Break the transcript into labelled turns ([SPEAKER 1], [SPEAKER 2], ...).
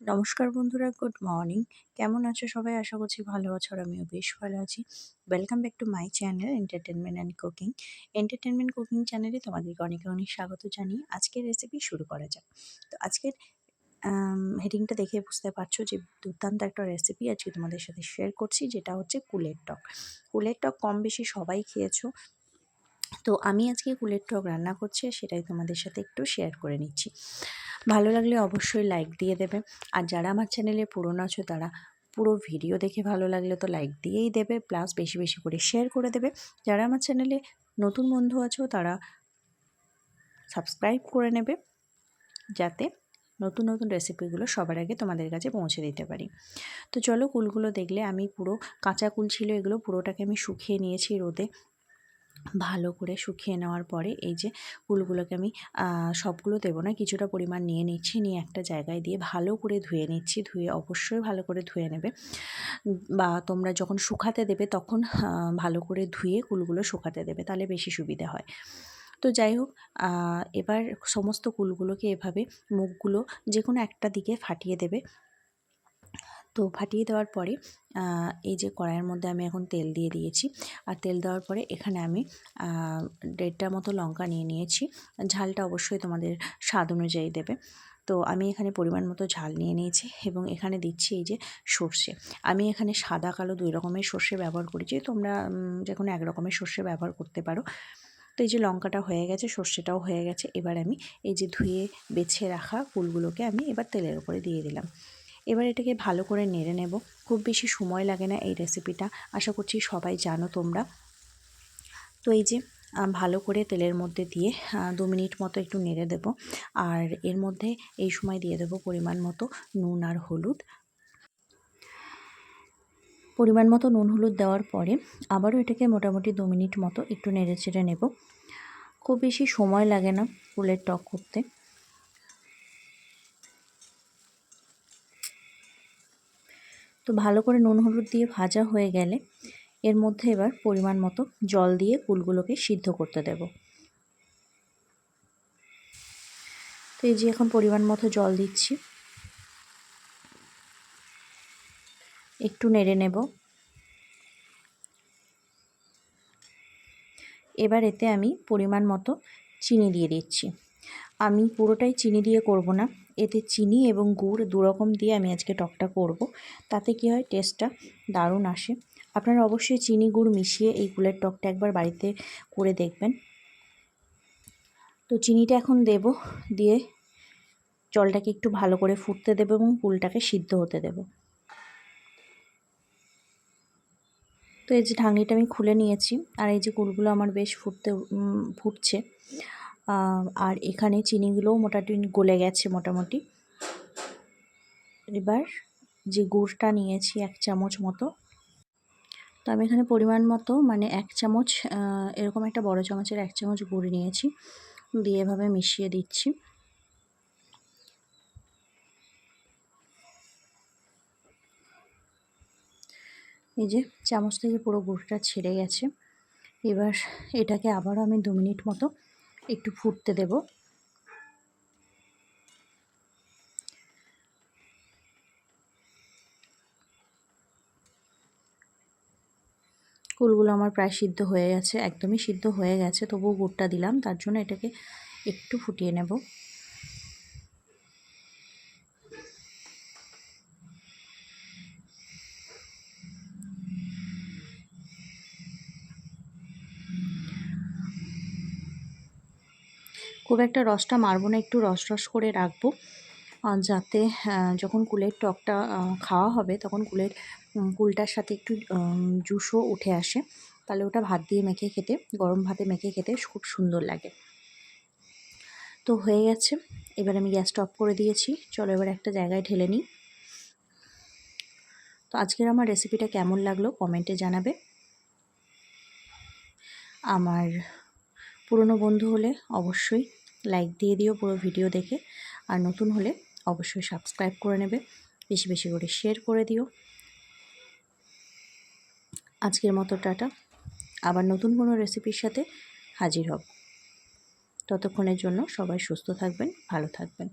[SPEAKER 1] নমস্কার বন্ধুরা, good morning. কেমন আছো সবাই? আশা করছি ভালো আছো আর আমিও বেশ ভালো আছি। Welcome back to my channel entertainment and cooking entertainment cooking চ্যানেলে তোমাদেরকে অনেক অনেক স্বাগত জানিয়ে আজকের রেসিপি শুরু করা যাক। তো আজকের হেডিংটা দেখে বুঝতে পারছ যে দুর্দান্ত একটা রেসিপি আজকে তোমাদের সাথে শেয়ার করছি, যেটা হচ্ছে কুলের টক। কুলের টক কম বেশি সবাই খেয়েছো তো আমি আজকে কুলের টক রান্না করছি সেটাই তোমাদের সাথে একটু শেয়ার করে নিচ্ছি। ভালো লাগলে অবশ্যই লাইক দিয়ে দেবে। আর যারা আমার চ্যানেলে পুরনো আছো, তারা পুরো ভিডিও দেখে ভালো লাগলে তো লাইক দিয়েই দেবে প্লাস বেশি বেশি করে শেয়ার করে দেবে। যারা আমার চ্যানেলে নতুন বন্ধু আছো, তারা সাবস্ক্রাইব করে নেবে, যাতে নতুন নতুন রেসিপিগুলো সবার আগে তোমাদের কাছে পৌঁছে দিতে পারি। তো চলো কুলগুলো দেখলে আমি পুরো কাঁচা কুল ছিল, এগুলো পুরোটাকে আমি শুকিয়ে নিয়েছি রোদে। ভালো করে শুকিয়ে নেওয়ার পরে এই যে ফুলগুলোকে আমি সবগুলো দেবো না, কিছুটা পরিমাণ নিয়ে নিচ্ছি, নিয়ে একটা জায়গায় দিয়ে ভালো করে ধুয়ে নিচ্ছি, ধুয়ে অবশ্যই ভালো করে ধুয়ে নেবে। বা তোমরা যখন শুকাতে দেবে তখন ভালো করে ধুয়ে কুলগুলো শুকাতে দেবে, তাহলে বেশি সুবিধে হয়। তো যাই হোক এবার সমস্ত কুলগুলোকে এভাবে মুখগুলো যে কোনো একটা দিকে ফাটিয়ে দেবে। তো ফাটিয়ে দেওয়ার পরে এই যে কড়াইয়ের মধ্যে আমি এখন তেল দিয়ে দিয়েছি। আর তেল দেওয়ার পরে এখানে আমি দেড়টার মতো লঙ্কা নিয়ে নিয়েছি। ঝালটা অবশ্যই তোমাদের স্বাদ অনুযায়ী দেবে। তো আমি এখানে পরিমাণ মতো ঝাল নিয়ে নিয়েছি এবং এখানে দিচ্ছি এই যে সর্ষে। আমি এখানে সাদা, কালো দুই রকমের সর্ষে ব্যবহার করেছি। তোমরা যে কোনো এক রকমের সর্ষে ব্যবহার করতে পারো। তো এই যে লঙ্কাটা হয়ে গেছে, সর্ষেটাও হয়ে গেছে। এবার আমি এই যে ধুয়ে বেছে রাখা ফুলগুলোকে আমি এবার তেলের উপরে দিয়ে দিলাম। এবার এটাকে ভালো করে নেড়ে নেব। খুব বেশি সময় লাগে না এই রেসিপিটা আশা করছি সবাই জানো তোমরা। তো এই যে ভালো করে তেলের মধ্যে দিয়ে দু মিনিট মতো একটু নেড়ে দেব। আর এর মধ্যে এই সময় দিয়ে দেব পরিমাণ মতো নুন আর হলুদ। পরিমাণ মতো নুন হলুদ দেওয়ার পরে আবারও এটাকে মোটামুটি দু মিনিট মতো একটু নেড়ে চেড়ে নেব। খুব বেশি সময় লাগে না ফুলের টক করতে। তো ভালো করে নুন হলুদ দিয়ে ভাজা হয়ে গেলে এর মধ্যে এবার পরিমাণ মতো জল দিয়ে কুলগুলোকে সিদ্ধ করতে দেব। তো এই যে এখন পরিমাণ মতো জল দিচ্ছি। একটু নেড়ে নেব। এবার এতে আমি পরিমাণ মতো চিনি দিয়ে দিচ্ছি। আমি পুরোটাই চিনি দিয়ে করব না। এতে চিনি এবং গুড় দুরকম দিয়ে আমি আজকে টকটা করব। তাতে কি হয় টেস্টটা দারুণ আসে। আপনারা অবশ্যই চিনি, গুড় মিশিয়ে এই কুলের টকটা একবার বাড়িতে করে দেখবেন। তো চিনিটা এখন দেব দিয়ে জলটাকে একটু ভালো করে ফুটতে দেবো এবং কুলটাকে সিদ্ধ হতে দেব। তো এই যে ঢাকনিটা আমি খুলে নিয়েছি। আর এই যে কুলগুলো আমার বেশ ফুটতে ফুটছে। আর এখানে চিনিগুলোও মোটামুটি গলে গেছে মোটামুটি। এবার যে গুড়টা নিয়েছি এক চামচ মতো। তো আমি এখানে পরিমাণ মতো মানে এক চামচ এরকম একটা বড় চামচের এক চামচ গুড় নিয়েছি। দিয়ে এভাবে মিশিয়ে দিচ্ছি। এই যে চামচ থেকে পুরো গুড়টা ছেড়ে গেছে। এবার এটাকে আবারও আমি দু মিনিট মতো একটু ফুটতে দেব। কুলগুলো আমার প্রায় সিদ্ধ হয়ে গেছে, একদমই সিদ্ধ হয়ে গেছে, তবুও গুড়টা দিলাম, তার জন্য এটাকে একটু ফুটিয়ে নেব। খুব একটা রসটা মারবো না, একটু রস রস করে রাখব। যাতে যখন কুলের টকটা খাওয়া হবে, তখন কুলের কুলটার সাথে একটু জুসও উঠে আসে। তাহলে ওটা ভাত দিয়ে মেখে খেতে, গরম ভাতে মেখে খেতে খুব সুন্দর লাগে। তো হয়ে গেছে। এবার আমি গ্যাসটা অফ করে দিয়েছি। চলো এবার একটা জায়গায় ঢেলে নিই। তো আজকের আমার রেসিপিটা কেমন লাগল কমেন্টে জানাবে। আমার পুরনো বন্ধু হলে অবশ্যই লাইক দিয়ে দিও পুরো ভিডিও দেখে। আর নতুন হলে অবশ্যই সাবস্ক্রাইব করে নেবে। বেশি বেশি করে শেয়ার করে দিও। আজকের মতো টাটা। আবার নতুন কোনো রেসিপির সাথে হাজির হব। ততক্ষণের জন্য সবাই সুস্থ থাকবেন, ভালো থাকবেন।